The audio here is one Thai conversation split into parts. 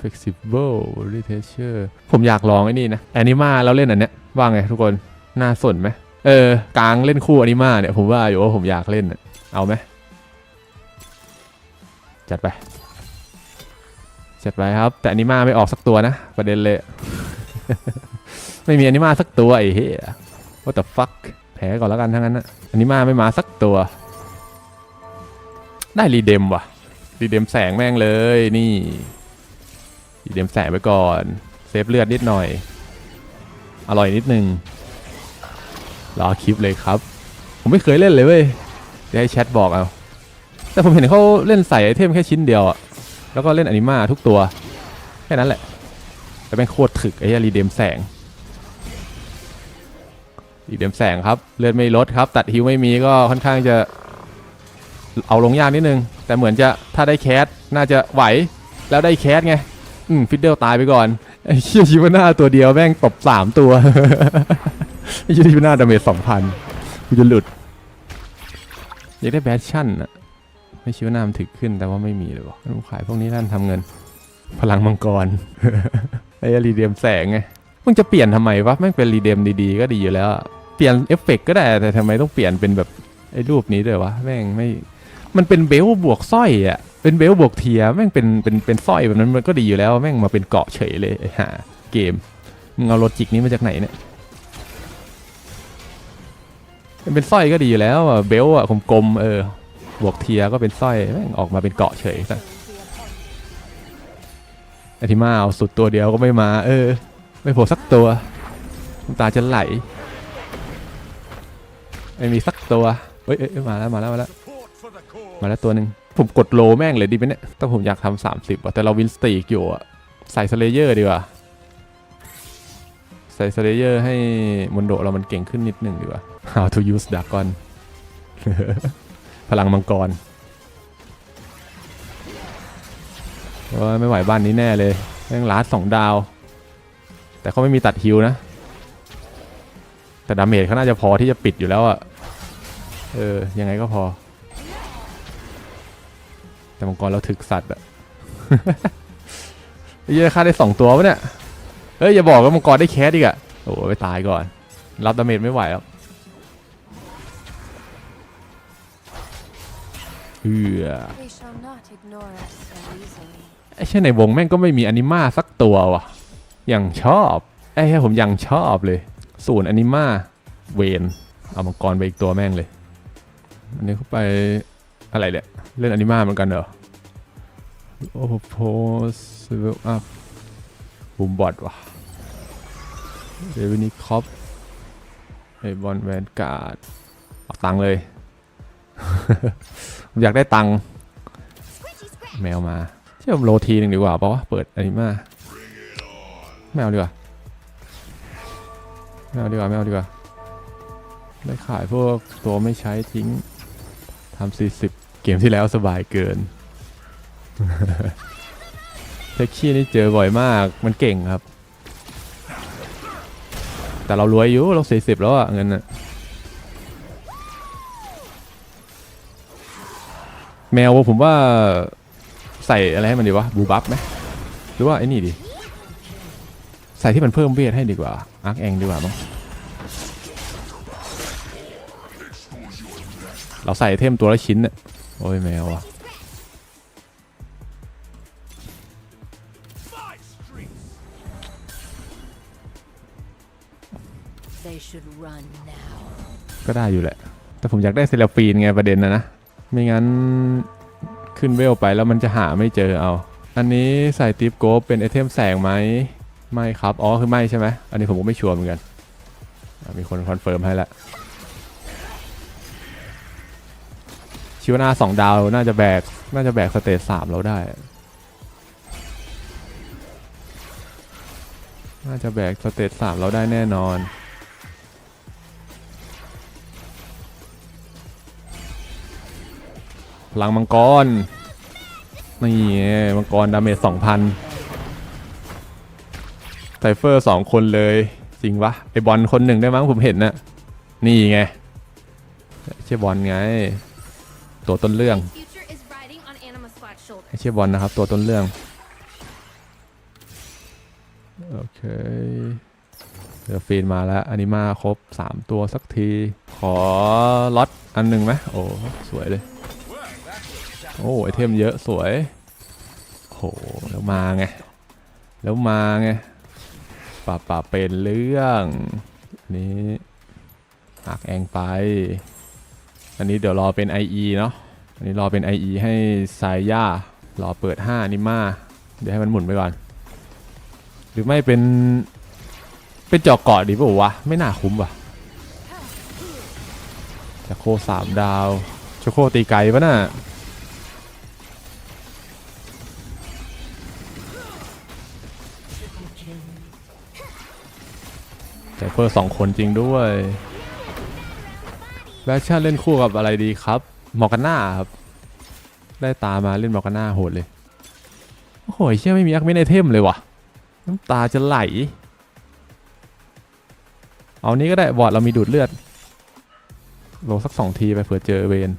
flexible rotation ผมอยากลองไอ้นี่นะแอนิมาแล้วเล่นอันเนี้ยว่าไงทุกคนน่าสนไหมเออกลางเล่นคู่อนิมาเนี่ยผมว่าอยู่ว่าผมอยากเล่นเอาไหมจัดไปจัดไปครับ แต่อนิมาไม่ออกสักตัวนะ ประเด็นเลย ไม่มีอนิมาสักตัวไอ้เหี้ย what the fuck แพ้ก่อนแล้วกันทั้งนั้นนะอนิมาไม่มาสักตัว ได้รีเดมว่ะรีเดมแสงแม่งเลยนี่ รีเดมแสงไปก่อน เซฟเลือดนิดหน่อย อร่อยนิดนึง รอคลิปเลยครับ ผมไม่เคยเล่นเลยเว้ยเดี๋ยวให้แชทบอกเอาแต่ผมเห็นเขาเล่นใส่ไอเทมแค่ชิ้นเดียวอะแล้วก็เล่นอนิมาทุกตัว แค่นั้นแหละ แต่แม่งโคตรถึกไอ้เหี้ยรีเดมแสงรีเดมแสงครับ เลือดไม่ลดครับ ตัดฮิวไม่มีก็ค่อนข้างจะเอาลงยากนิดนึง แต่เหมือนจะถ้าได้แคสน่าจะไหวแล้วได้แคสไง อืมฟิดเดิลตายไปก่อนไอ้เชี่ยชิวาน่าตัวเดียวแม่งตบสามตัวไอ้เชี่ยชิวาน่าดาเมจสองพันกูจะหลุดอยากได้แบชชั่นอะไม่ชิวาน่ามันถึกขึ้นแต่ว่าไม่มีเลยวะต้องขายพวกนี้ท่านทำเงิน พลังมังกร ไอ้รีเดียมแสงไงมึงจะเปลี่ยนทำไมวะแม่งเป็นรีเดียมดีๆก็ดีอยู่แล้วอะเปลี่ยนเอฟเฟกต์ก็ได้แต่ทำไมต้องเปลี่ยนเป็นแบบไอ้รูปนี้ด้วยวะแม่งไม่มันเป็นเบลบวกสร้อยอะ เป็นเบลบวกเทียแม่งเป็นเป็นเป็นสร้อยแบบนั้นมันก็ดีอยู่แล้วแม่งมาเป็นเกาะเฉยเลยไอ้ห่าเกมมึงเอาโลจิกนี้มาจากไหนเนี่ยเป็นสร้อยก็ดีอยู่แล้วอะเบลอะกลมๆเออบวกเทียก็เป็นสร้อยแม่งออกมาเป็นเกาะเฉยซะไอทิมาเอาสุดตัวเดียวก็ไม่มา เออ ไม่โผล่สักตัวน้ำตาจะไหลไม่มีสักตัวเฮ้ยเอ้ยเอ้ยมาแล้วมาแล้วมาแล้วมาแล้วตัวหนึ่ง ผมกดโลแม่งเลยดีไหมเนี่ยแต่ผมอยากทำสามสิบอะแต่เราวินสตีกอยู่อะใส่สเลเยอร์ดีกว่า ใส่สเลเยอร์ให้มอนโดเรามันเก่งขึ้นนิดหนึ่งดีกว่า How to use dragon พลังมังกรว่าไม่ไหวบ้านนี้แน่เลยแม่งลาดสองดาว แต่เขาไม่มีตัดฮิวนะ แต่ดาเมจเขาน่าจะพอที่จะปิดอยู่แล้วอะเออ ยังไงก็พอ แต่มังกรเราถึกสัตว์อะไอ้เหี้ยฆ่าได้สองตัวปะเนี่ยเฮ้ยอย่าบอกว่ามังกรได้แคสอีกอะโอ้โหไปตายก่อน รับดาเมจไม่ไหวแล้วเอือ They shall not ignore us so easily. ไอ้เช่นในวงแม่งก็ไม่มีอนิมาสักตัวว่ะอย่างชอบไอ้เหี้ยผมยังชอบเลยศูนย์อนิมาเวนเอามังกรไปอีกตัวแม่งเลย อันนี้เข้าไป อะไรเนี่ย เล่นอนิมาเหมือนกันเหรอ โอ้โพสเวลอัพบูมบอดว่ะเดวินิคอปไอบอลแวนการ์ดเอาตังเลย ผมอยากได้ตังแมวมาเชื่อมโลทีหนึ่งดีกว่าเพราะว่าเปิดอนิมาไม่เอาดีกว่าไม่เอาดีกว่าไม่เอาดีกว่าได้ขายพวกตัวไม่ใช้ทิ้งทำสี่สิบ เกมที่แล้วสบายเกินเทคชี่นี่เจอบ่อยมาก มันเก่งครับ แต่เรารวยอยู่ เราสี่สิบแล้วอะเงินอะแมวผมว่าใส่อะไรให้มันดีวะ บูบัฟไหมหรือว่าไอ้นี่ดี ใส่ที่มันเพิ่มเวทให้ดีกว่า อาร์คแองดีกว่ามั้งเราใส่เทมตัวละชิ้นเนี่ย โอ้ยแมวอะ They should run now. ก็ได้อยู่แหละ แต่ผมอยากได้เซเลฟีนไงประเด็นนะนะ ไม่งั้นขึ้นเวลไปแล้วมันจะหาไม่เจอเอา อันนี้ใส่ติปโกเป็นไอเทมแสงไหม ไม่ครับ อ๋อ คือไม่ใช่ไหม อันนี้ผมก็ไม่ชัวร์เหมือนกันอะมีคนคอนเฟิร์มให้ละ ชิวนาสองดาวน่าจะแบก น่าจะแบกสเตจสามเราได้ น่าจะแบกสเตจสามเราได้แน่นอน พลังมังกร นี่ไงมังกรดาเมจสองพันไซเฟอร์สองคนเลย จริงปะไอบอลคนหนึ่งได้มั้งผมเห็นนะนี่ไงใช่บอลไง ตัวต้นเรื่อง Future is riding on Anima Squad's shoulder. ไม่ใช่บอลนะครับ ตัวต้นเรื่อง โอเคเดี๋ยวฟีนมาแล้วอนิมาครบ 3 ตัวสักที ขอล็อตอันหนึ่งไหมโอ้ สวยเลย โอ้ไอเทมเยอะสวยโหแล้วมาไง แล้วมาไงป่าป่าเป็นเรื่องอันนี้หักแองไป อันนี้เดี๋ยวรอเป็น IE เนาะอันนี้รอเป็น IE ให้สายย่ารอเปิด 5 นิมาเดี๋ยวให้มันหมุนไปก่อน หรือไม่เป็นเป็นเจาะเกาะดีป่าวะ ไม่น่าคุ้มว่ะจะโคสามดาวชโคตีไกลปะน่ะแต่เพิ่สองคนจริงด้วย แบชชั่นเล่นคู่กับอะไรดีครับมอร์กาน่าครับ ได้ตามาเล่นมอร์กาน่าโหดเลย โอ้โหเชื่อไม่มีอักเมนไอเทมเลยว่ะน้ำตาจะไหล เอานี้ก็ได้บอร์ดเรามีดูดเลือดลงสักสองทีไปเผื่อเจอเวน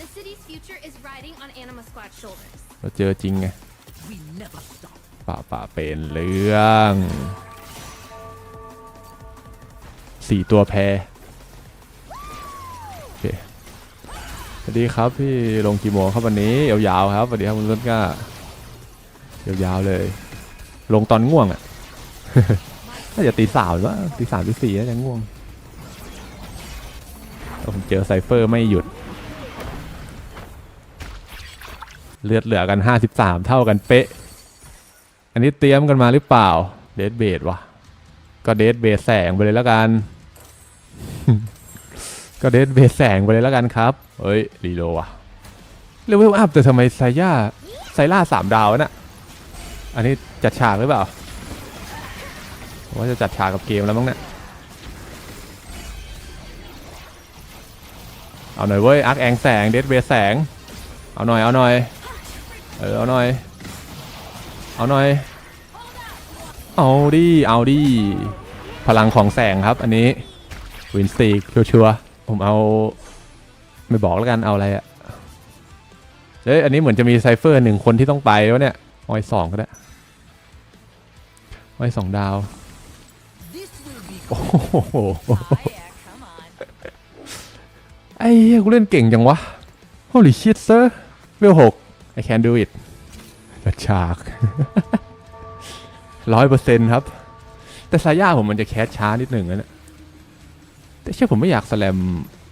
The city's future is riding on Anima Squad's shoulders. เราเจอจริงไง We never stop. ป่าป่าเป็นเรื่องสี่ตัวแพรโอ เคสวัสดีครับพี่ลงกี่โมงครับวันนี้ยาวๆครับสวัสดีครับคุณต้นกล้ายาวๆเลย ลงตอนง่วงอะน่าจะตีสามหรือว่าตีสามตีสี่น่าจะง่วงผมเจอไซเฟอร์ไม่หยุด เลือดเหลือกัน 53 เท่ากันเป๊ะ อันนี้เตรียมกันมาหรือเปล่า เดทเบดวะก็เดทเบดแสงไปเลยแล้วกัน ก็เดทเบดแสงไปเลยแล้วกันครับ เฮ้ยรีโลว่ะเรเวลอัพแต่ทำไมไซย่าไซล่าสามดาวน่ะอันนี้จัดฉากหรือเปล่าว่าจะจัดฉากกับเกมแล้วมั้งเนี่ยเอาหน่อยเว้ยอาร์คแองแสงเดทเบดแสง เอาหน่อยเอาหน่อยเออเอาหน่อยเอาหน่อย เอาดิเอาดิพลังของแสงครับอันนี้วินสตีกชัวร์ ผมเอา ไม่บอกแล้วกันเอาอะไรอะเฮ้ยอันนี้เหมือนจะมีไซเฟอร์หนึ่งคนที่ต้องไปวะเนี่ยออยสองก็ได้ออยสองดาวโอ้โหไอ้เหี้ยกูเล่นเก่งจังวะ Holy shit sir เวลหก I can do it กระชากร้อยเปอร์เซ็นต์ครับ แต่สายาผมมันจะแคสช้านิดหนึ่งนะเนี่ย แต่เชื่อผมไม่อยากสแลม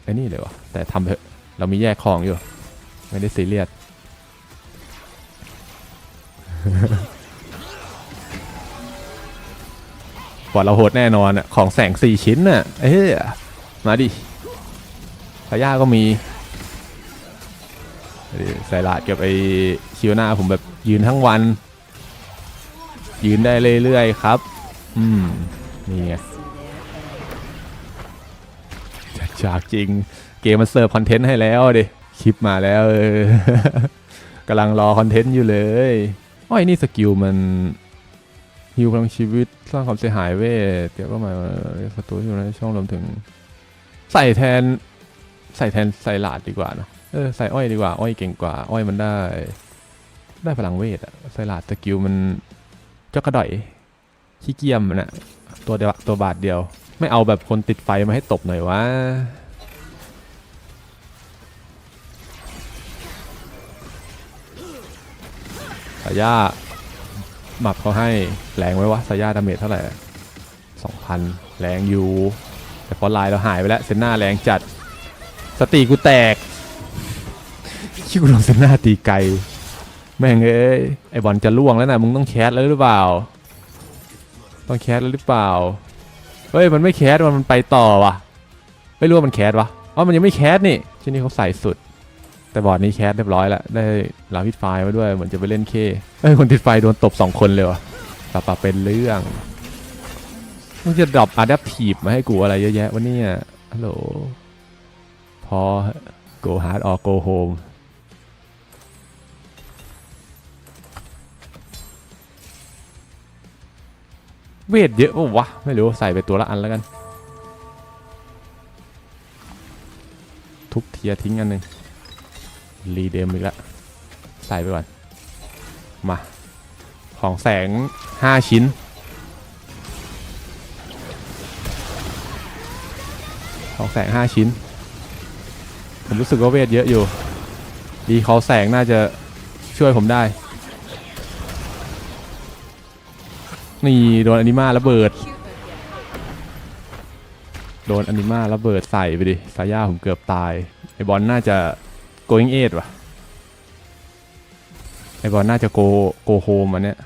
ไอ้นี่เลยวะแต่ทำเถอะ เรามีแยกของอยู่ ไม่ได้ซีเรียสกว่าเราโหดแน่นอนอะของแสงสี่ชิ้นน่ะ เอ้ยมาดิสายาก็มีใส่ลาดกับไอคิวหน้าผมแบบยืนทั้งวัน ยืนได้เรื่อยๆครับ อืม นี่ไง ฉากจริง เกมมันเสิร์ฟคอนเทนต์ให้แล้วดิคลิปมาแล้วเออกำลังรอคอนเทนต์อยู่เลยอ้อยนี่สกิลมันฮิวพลังชีวิตสร้างความเสียหายเว้เดี๋ยวก็มาศัตรูอยู่ในช่องรวมถึง ใส่แทน ใส่แทนใส่หลาดดีกว่าเนะเออใส่อ้อยดีกว่า อ้อยเก่งกว่า อ้อยมันได้ ได้พลังเวทอะใส่หลาดสกิลมันเจ้ากระดอยขี้เกียจมันอะตัวเดียวตัวบาทเดียว ไม่เอาแบบคนติดไฟมาให้ตบหน่อยวะสายาหมับเขาให้แรงไว้วะสายาดาเมจเท่าไหร่สองพันแรงอยู่แต่พอไลน์เราหายไปแล้วเซนหน้าแรงจัด สติกูแตกคิดกูลงเซนหน้าตีไกล แม่งเอ้ยไอบอลจะล่วงแล้วนะมึงต้องแคสแล้วหรือเปล่า ต้องแคสแล้วหรือเปล่า เฮ้ย มันไม่แคสมันไปต่อว่ะ ไม่รู้ว่ามันแคสวะอ๋อมันยังไม่แคสนี่ที่นี่เขาใส่สุด แต่บอร์ดนี้แคสเรียบร้อยแล้วได้ลาวิดไฟมาด้วยเหมือนจะไปเล่นเคเอ้ยคนติดไฟโดนตบสองคนเลยวะปะปะเป็นเรื่องมึงจะดรอปอะดัพทีฟมาให้กูอะไรเยอะแยะวะเนี่ยฮัลโหลพอ go hard or go home เวทเยอะวะไม่รู้ใส่ไปตัวละอันแล้วกัน ทุบเทียทิ้งอันหนึ่งรีเดมอีกแล้วใส่ไปก่อน มา ของแสง 5 ชิ้น ของแสง 5 ชิ้น ผมรู้สึกว่าเวทเยอะอยู่ ดีเขาแสงน่าจะช่วยผมได้ นี่โดนอนิมาระเบิด โดนอนิมาระเบิดใส่ไปดิสายาผมเกือบตายไอบอลน่าจะ going 8ว่ะไอบอลน่าจะ go go home อันเนี้ย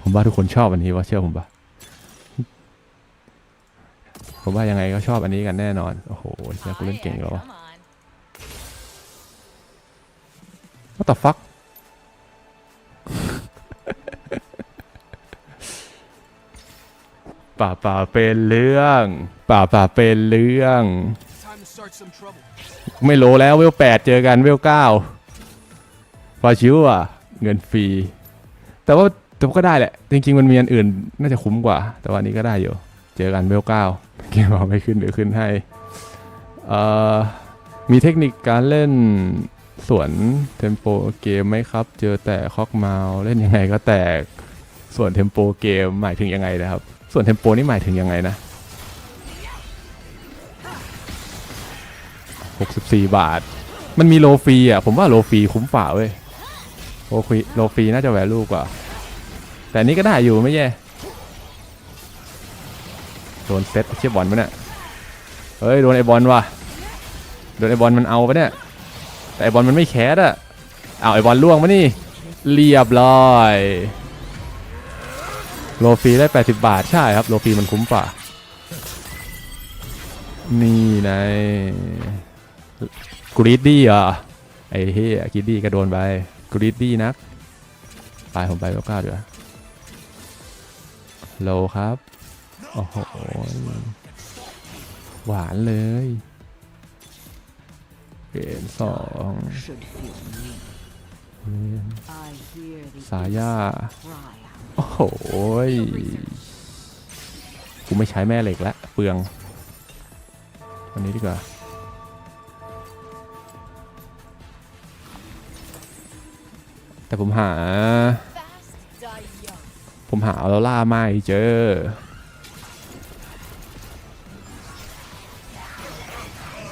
ผมว่าทุกคนชอบอันนี้ว่าเชื่อผมปะผมว่ายังไงก็ชอบอันนี้กันแน่นอน โอ้โหเชี่ยกูเล่นเก่งแล้ววะ Come on. What the ป่าป่าเป็นเรื่อง ป่าป่าเป็นเรื่อง Time to start some trouble. ไม่โลแล้วเวลแปดเจอกันเวลเก้าฟาชิวอะ เงินฟรี แต่ว่าแต่ว่าก็ได้แหละ จริง ๆ มันมีอันอื่น น่าจะคุ้มกว่า แต่ว่าอันนี้ก็ได้อยู่ เจอกันเวลเก้าเกมเอาไม่ขึ้นเดี๋ยวขึ้นให้เอ่อมีเทคนิคการเล่นสวนเทมโปเกมไหมครับ เจอแต่คอกเมาส์เล่นยังไงก็แตกส่วนเทมโปเกมหมายถึงยังไงนะครับ ส่วนเทมโปนี่หมายถึงยังไงนะ 64 บาท มันมีโลฟรีอะ ผมว่าโลฟรีคุ้มฝ่าเว้ยโลฟีโลฟรีน่าจะแวลูกว่า แต่นนี้ก็ได้อยู่ไม่แย่ โดนเซตเชียบอลปะเนี่ย เฮ้ย โดนไอบอลว่ะ โดนไอบอลมันเอาปะเนี่ย แต่ไอบอลมันไม่แคสอะเอาไอบอลล่วงมานี่ เรียบร้อย โลฟรีได้ 80 บาทใช่ครับ โลฟรีมันคุ้มฝ่า นี่ไงกรีดดี้เหรอไอ้เฮียกรีดดี้ก็โดนไปกรีดดี้นักไปผมไปเวลเก้าเดี๋ยวโลครับ โอ้โห หวานเลยเกมสองสายา โอ้โหกูไม่ใช้แม่เหล็กแล้วเปลืองอันนี้ดีกว่าแต่ผมหา ผมหาออโรล่าไม่เจอ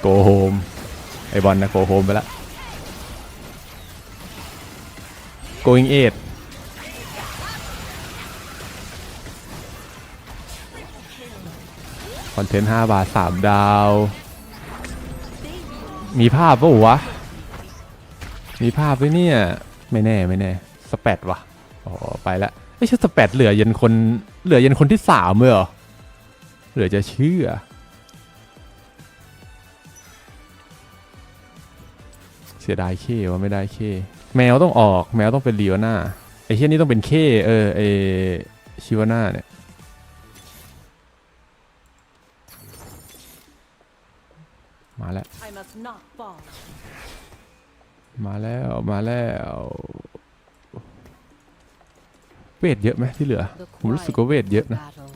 โกโฮม ไอบอลนะโกโฮมไปละ going 8 คอนเทนต์ 5 บาท 3 ดาว มีภาพปะวะ มีภาพไว้เนี่ย ไม่แน่ไม่แน่ สแปดวะอ๋อไปละไม่ใช่สแปดเหลือยันคน เหลือยันคนที่สามเลยเหรอ เหลือจะเชื่อ เสียดายเคว่าไม่ได้เค แมวต้องออก แมวต้องเป็นลีโอน่าไอ้เช่นนี้ต้องเป็นเคเออไอชิวาน่าเนี่ย มาแล้ว I must not fall. มาแล้วมาแล้วเวทเยอะไหมที่เหลือ The ผมรู้สึกว่าเวท quiet เยอะนะ battle.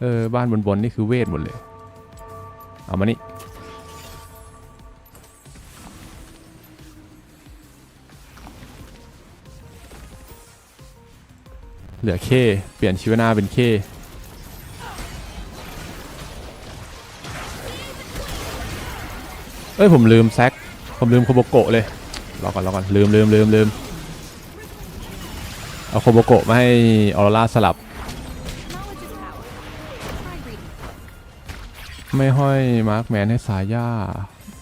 เออ บ้านบนบนๆนี่คือเวทหมดเลย เอามานี่เหลือเค เปลี่ยนชีวนาเป็นเค เอ้ยผมลืมแซกผมลืมโคโบโกะเลยรอก่อนรอก่อนลืมลืมลืมลืมเอาโคโบโกะมาให้ออโรราสลับ ไม่ห้อยมาร์คแมนให้สายย่า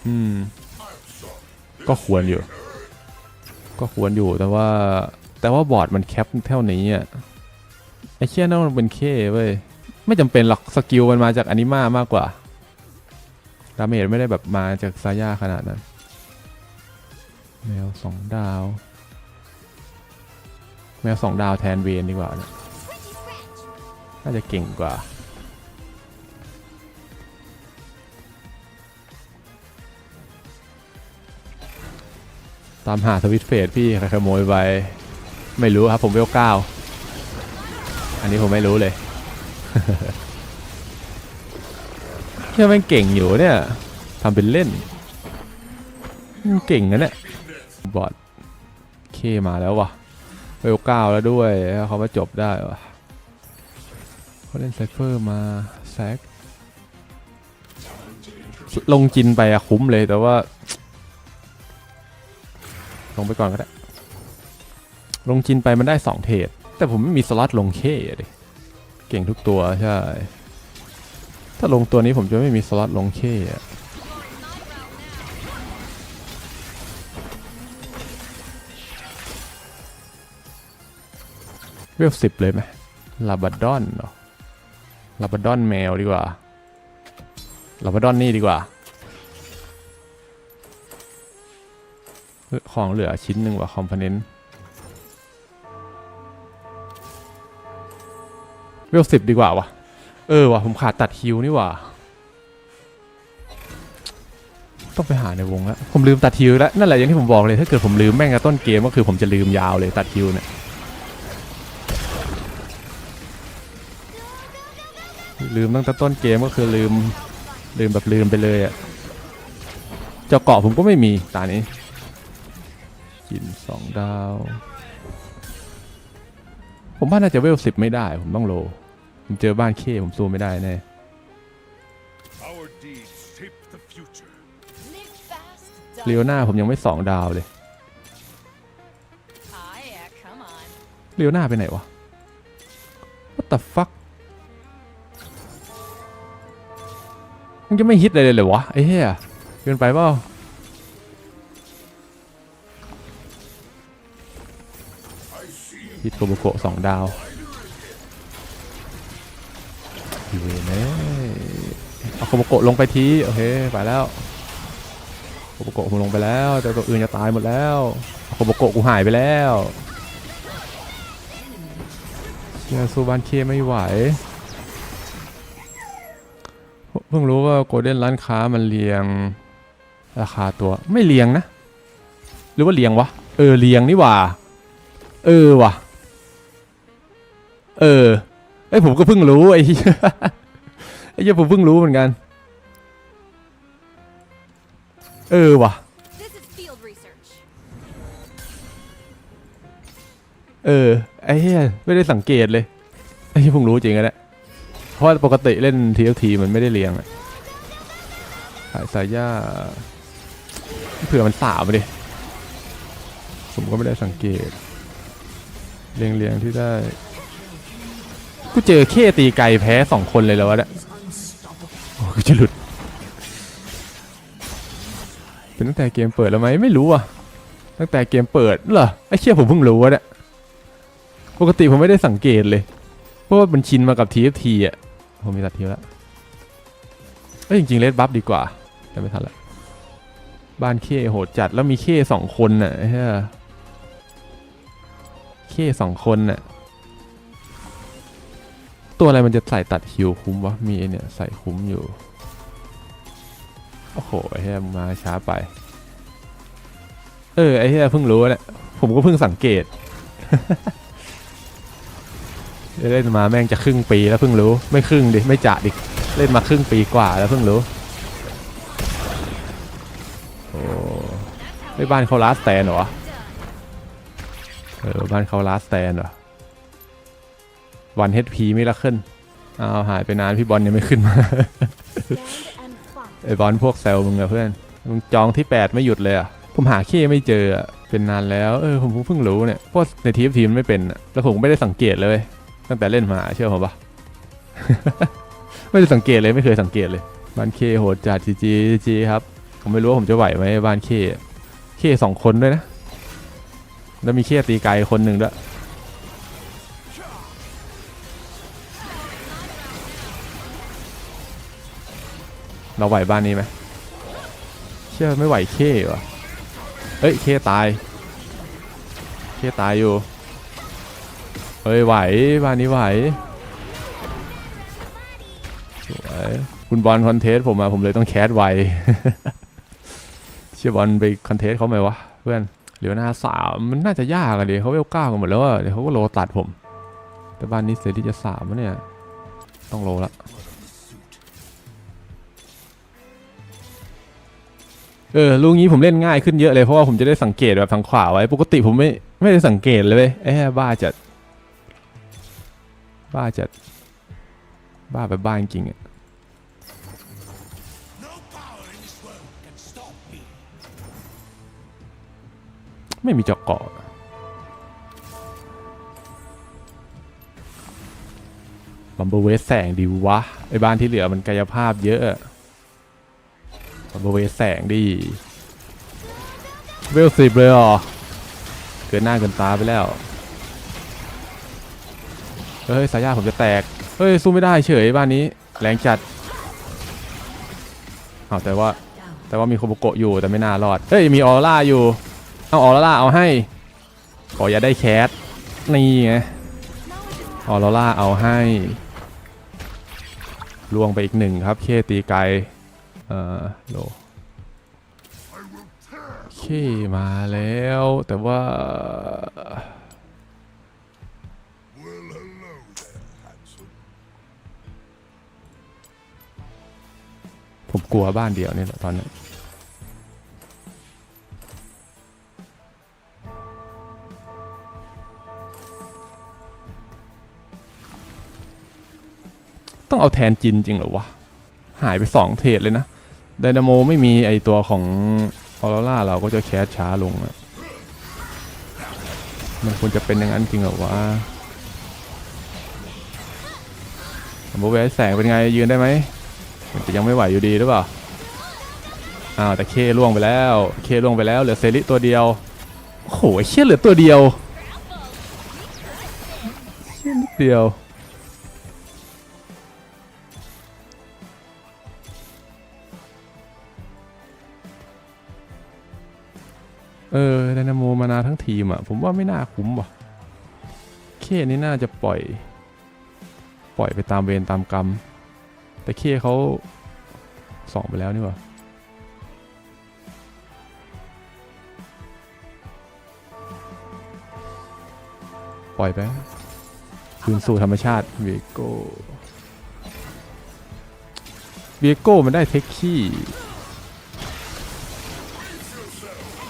อืมก็ควรอยู่ ก็ควรอยู่แต่ว่า แต่ว่าบอร์ดมันแคปเท่านี้อะไอ้เชี่ยนั่นมันเป็นเคเว้ยไม่จำเป็นหรอกสกิลมันมาจากอนิมามากกว่า ดาเมจไม่ได้แบบมาจากซาย่าขนาดนั้น แมวสองดาว แมวสองดาวแทนเวนดีกว่านะน่าจะเก่งกว่า ตามหาสวิตเฟสพี่ใครขโมยไป ไม่รู้ครับผมเวลเก้า อันนี้ผมไม่รู้เลย เนี่ยแม่งเก่งอยู่เนี่ยทำเป็นเล่น เก่งนะเนี่ยบอดเคมาแล้ววะเวลเก้าแล้วด้วยเขามาจบได้วะเขาเล่นไซเฟอร์มาแซกลงจินไปอะคุ้มเลยแต่ว่า ลงไปก่อนก็ได้ ลงจินไปมันได้สองเทรดแต่ผมไม่มีสล็อตลงเคอะดิเก่งทุกตัวใช่ ถ้าลงตัวนี้ผมจะไม่มีสล็อตลงเคอะเวลสิบเลยไหมลาบาดอนเหรอลาบาดอนแมวดีกว่าลาบาดอนนี่ดีกว่า ของเหลือชิ้นหนึ่งว่ะคอมโพเนนต์เวลสิบดีกว่าวะ เออว่ะผมขาดตัดฮิวนี่ว่ะต้องไปหาในวงแล้วผมลืมตัดฮิวแล้วนั่นแหละอย่างที่ผมบอกเลยถ้าเกิดผมลืมแม่งต้นเกมก็คือผมจะลืมยาวเลยตัดฮิวเนี่ยลืมตั้งแต่ต้นเกมก็คือลืมลืมแบบลืมไปเลยอะเจ้าเกาะผมก็ไม่มีตานี้กินสองดาว ผมว่าน่าจะเวลสิบไม่ได้ผมต้องโล ผมเจอบ้านเคผมสู้ไม่ได้แน่ Our deeds shape the future. Live fast, เลี die ยวหน้าผมยังไม่สองดาวเลย Ah, yeah, come on. เลียวหน้าไปไหนวะ What the fuck มันจะไม่ฮิตอะไรเลยเหรอวะไอ้เหี้ยเกินไปเปล่าฮิตโกโบโกะสองดาว โกโบโกะลงไปทีโอเคไปแล้วโกโบโกะผมลงไปแล้ว แต่ตัวอื่นจะตายหมดแล้วโกโบโกะกูหายไปแล้วเชียซูบานเคไม่ไหวเพิ่งรู้ว่าโกลเด้นร้านค้ามันเรียง ราคาตัวไม่เรียงนะ หรือว่าเรียงวะ เออเรียงนี่ว่า เออว่ะ เออไอผมก็เพิ่งรู้ไอ้ อ้เหี้ยผมเพิ่งรู้เหมือนกัน เออว่ะ This is field research. เออไอ้เหี้ยไม่ได้สังเกตเลยไอ้เหี้ยเพิ่งรู้จริงอะเนี่ยเพราะว่าปกติเล่น TFT มันไม่ได้เรียงอะสายสายย่าเผื่อมันสามดิผมก็ไม่ได้สังเกต เรียงเรียงที่ได้ กูเจอเคตีไกลแพ้สองคนเลยแล้ววะเนี่ยโอ้ กูจะหลุด เป็นตั้งแต่เกมเปิดแล้วไหมไม่รู้อะ ตั้งแต่เกมเปิดเหรอไอ้เชี่ยผมเพิ่งรู้วะเนี่ยปกติผมไม่ได้สังเกตเลย เพราะว่ามันชินมากับ TFT อะ ผมมีตัดทีแล้วเอ้ยจริงๆเลดบัฟดีกว่า แต่ไม่ทันละบ้านเคโหดจัดแล้วมีเคสองคนน่ะเฮ้ยเคสองคนน่ะตัวอะไรมันจะใส่ตัดฮิวคุ้มวะมีเนี่ยใส่คุ้มอยู่ โอ้โหไอ้เหี้ยมาช้าไป เออไอ้เหี้ยเพิ่งรู้เนี่ยผมก็เพิ่งสังเกตเล่นมาแม่งจะครึ่งปีแล้วเพิ่งรู้ ไม่ครึ่งดิไม่จะดิเล่นมาครึ่งปีกว่าแล้วเพิ่งรู้โอ้ไม่บ้านเขาลาสแตนเหรอเออบ้านเขาลาสแตนเหรอวันเฮดพีไม่ละขึ้นอ้าวหายไปนานพี่บอลยังไม่ขึ้นมา ไอบอลพวกแซลมึงอะเพื่อนมึงจองที่ 8 ไม่หยุดเลยอะผมหาเคไม่เจออะเป็นนานแล้วเออผมเพิ่งรู้เนี่ยเพราะในทีมทีมไม่เป็นอะแล้วผมไม่ได้สังเกตเลย ตั้งแต่เล่นมาเชื่อผมปะไม่ได้สังเกตเลยไม่เคยสังเกตเลยบ้านเคโหดจัดจีจีจีครับ ผมไม่รู้ว่าผมจะไหวไหมบ้านเคเคสองคนด้วยนะ แล้วมีเคตีไกลคนหนึ่งด้วย เราไหวบ้านนี้ไหมเชื่อไม่ไหวเควะเอ้ยเคตาย เคตายอยู่เฮ้ยไหวบ้านนี้ไหวสวยคุณบอลคอนเทสผมอะผมเลยต้องแคสไวเชื่อบอลไปคอนเทสเขาไหมวะเพื่อนเหลือหน้าสามมันน่าจะยากอะดิเขาเวลเก้ากันหมดแล้วเดี๋ยวเขาก็โลตัดผม แต่บ้านนี้เสร็จที่จะสามแล้วเนี่ย ต้องโลละ เออลูกนี้ผมเล่นง่ายขึ้นเยอะเลยเพราะว่าผมจะได้สังเกตแบบทางขวาไว้ ปกติผมไม่ไม่ได้สังเกตเลยเว้ยเอ้บ้าจัด บ้าจัด บ้าไปบ้านจริงอะไม่มีจอกเกาะบัมเบอร์เวสแสงดีวะไอบ้านที่เหลือมันกายภาพเยอะ บัมเบอร์เวสแสงดีเวลสิบเลยเหรอเกินหน้าเกินตาไปแล้ว เฮ้ยสายยาผมจะแตก เฮ้ยสู้ไม่ได้เฉยบ้านนี้ แรงจัดเอาแต่ว่าแต่ว่ามีโคโบโกะอยู่แต่ไม่น่ารอด เฮ้ยมีออร่าอยู่ เอาออร่าเอาให้ ขออย่าได้แคส นี่ไง ออร่าเอาให้ล่วงไปอีกหนึ่งครับ เคตีไกล เอ่อโลเคมาแล้วแต่ว่าผมกลัวบ้านเดียวนี่แหละตอนนี้ต้องเอาแทนจินจริงเหรอวะ หายไปสองเทรดเลยนะ ไดนาโมไม่มีไอตัวของออโรร่าเราก็จะแคสช้าลงอะมันควรจะเป็นอย่างนั้นจริงเหรอวะโบเวสแสงเป็นไงยืนได้ไหมมันจะยังไม่ไหวอยู่ดีหรือเปล่าอ้าวแต่เคล่วงไปแล้ว เคล่วงไปแล้วเหลือเซริตัวเดียวโอ้โหเชี่ยเหลือตัวเดียวเชี่ยนิดเดียว ทีมอะผมว่าไม่น่าคุ้มว่ะเคนี่น่าจะปล่อย ปล่อยไปตามเวรตามกรรม แต่เคเขาสองไปแล้วนี่ว่าปล่อยไปคืนสู่ธรรมชาติเวโก้เวโก้มันได้เทคขี้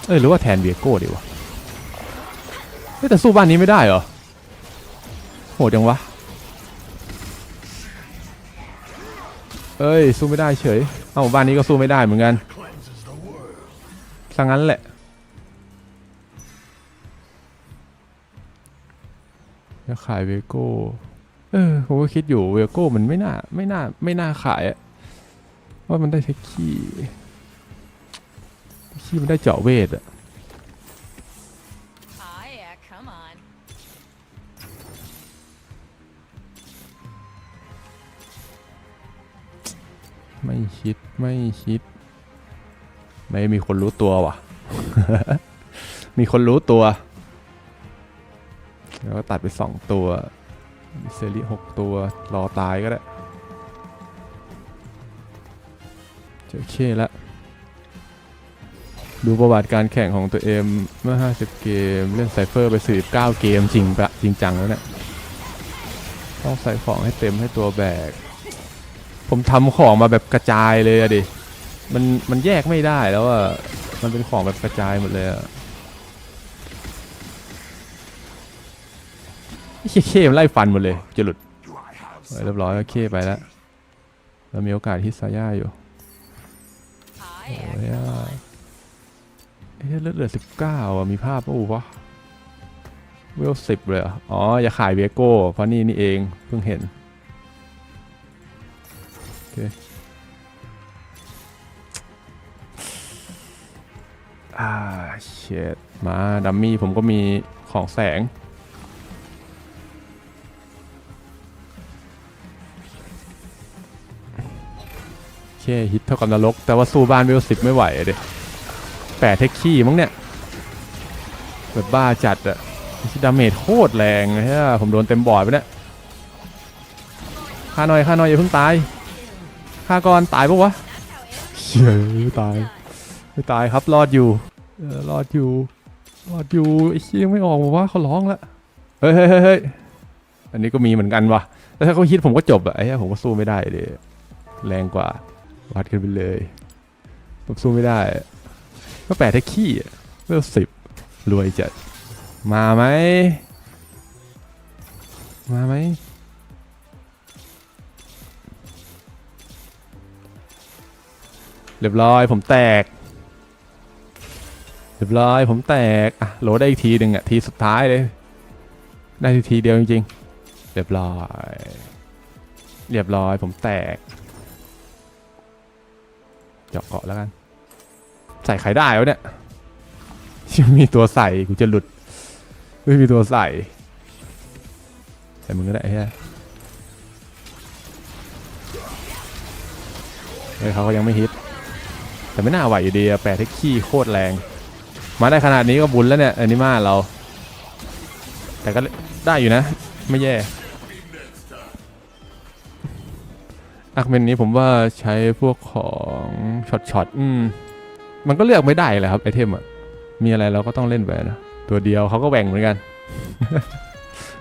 เอ้ยหรือว่าแทนเวโก้ดีวะ เฮ้ยแต่สู้บ้านนี้ไม่ได้เหรอโหดจังวะเอ้ยสู้ไม่ได้เฉย เอาบ้านนี้ก็สู้ไม่ได้เหมือนกันสังงั้นแหละ จะขายเวโก้ เออผมก็คิดอยู่เวโก้มันไม่น่าไม่น่าไม่น่าขายอะว่ามันได้เทคขี้เทคขี้มันได้เจาะเวทอะ ไม่คิดไม่คิด ไม่มีคนรู้ตัวว่ะมีคนรู้ตัว แล้วก็ตัดไปสองตัวมีเซรีหกตัว รอตายก็ได้เจอเคแล้วดูประวัติการแข่งของตัวเองเมื่อ 50 เกม เล่นไซเฟอร์ไป 49 เกมจริงปะจริงจังแล้วเนี่ยต้องใส่ของให้เต็มให้ตัวแบก ผมทำของมาแบบกระจายเลยอะดิ มันมันแยกไม่ได้แล้วอะมันเป็นของแบบกระจายหมดเลยอะไอ้เหี้มไล่ฟันหมดเลยจะหลุดเออเรียบร้อยแล้วเคไปแล้ว เรามีโอกาสฮิตซาย่าอยู่ Ah, yeah, Oh, yeah. come on. เอ้ยเลือดเหลือสิบเก้าอะมีภาพป่ะอูวะเวลสิบเลยอ๋อ อย่าขายเวโก้เพราะนี่นี่เองเพิ่งเห็น อ่าเชดมาดัมมี่ผมก็มีของแสง โอเค ฮิตเท่ากับนรก แต่ว่าสู้บ้านเวลสิบไม่ไหวเด็แปดเทคขี้มั้งเนี่ยแบบบ้าจัดอะดาเมจโคตรแรงเลยฮะผมโดนเต็มบอร์ดไปเนี่ยฆ่าหน่อยฆ่าหน่อยอย่าเพิ่งตาย ฆ่ากอนตายปะวะเฉยตายไม่ตายครับรอดอยู่รอดอยู่รอดอยู่ไอ้เชี่ยยังไม่ออกบอกว่าเขาร้องแล้วเฮ้ยเฮ้ยเฮ้ยอันนี้ก็มีเหมือนกันวะแต่ถ้าเขาฮิตผมก็จบอะไอ้ผมก็สู้ไม่ได้เลยแรงกว่าวัดกันไปเลยผมสู้ไม่ได้ก็แปดแท็กขี้เวลสิบรวยจัดมาไหมมาไหม เรียบร้อยผมแตก เรียบร้อยผมแตกอะโหลดได้อีกทีหนึ่งอะทีสุดท้ายเลย ได้ทีเดียวจริงๆ เรียบร้อย เรียบร้อยผมแตกเจาะเกาะแล้วกัน ใส่ไข่ได้แล้วเนี่ยยังมีตัวใส่กูจะหลุด ไม่มีตัวใส่ใส่มึงก็ได้ใช่เฮ้ยเขาก็ยังไม่ฮิต แต่ไม่น่าไหวอยู่ดีแปดเทคขี้โคตรแรง มาได้ขนาดนี้ก็บุญแล้วเนี่ยอนนี้มาเรา แต่ก็ได้อยู่นะ ไม่แย่อักเมนนี้ผมว่าใช้พวกของช็อตช็อตอืมมันก็เลือกไม่ได้แหละครับไอเทมอะมีอะไรเราก็ต้องเล่นไปนะ ตัวเดียวเขาก็แบ่งเหมือนกัน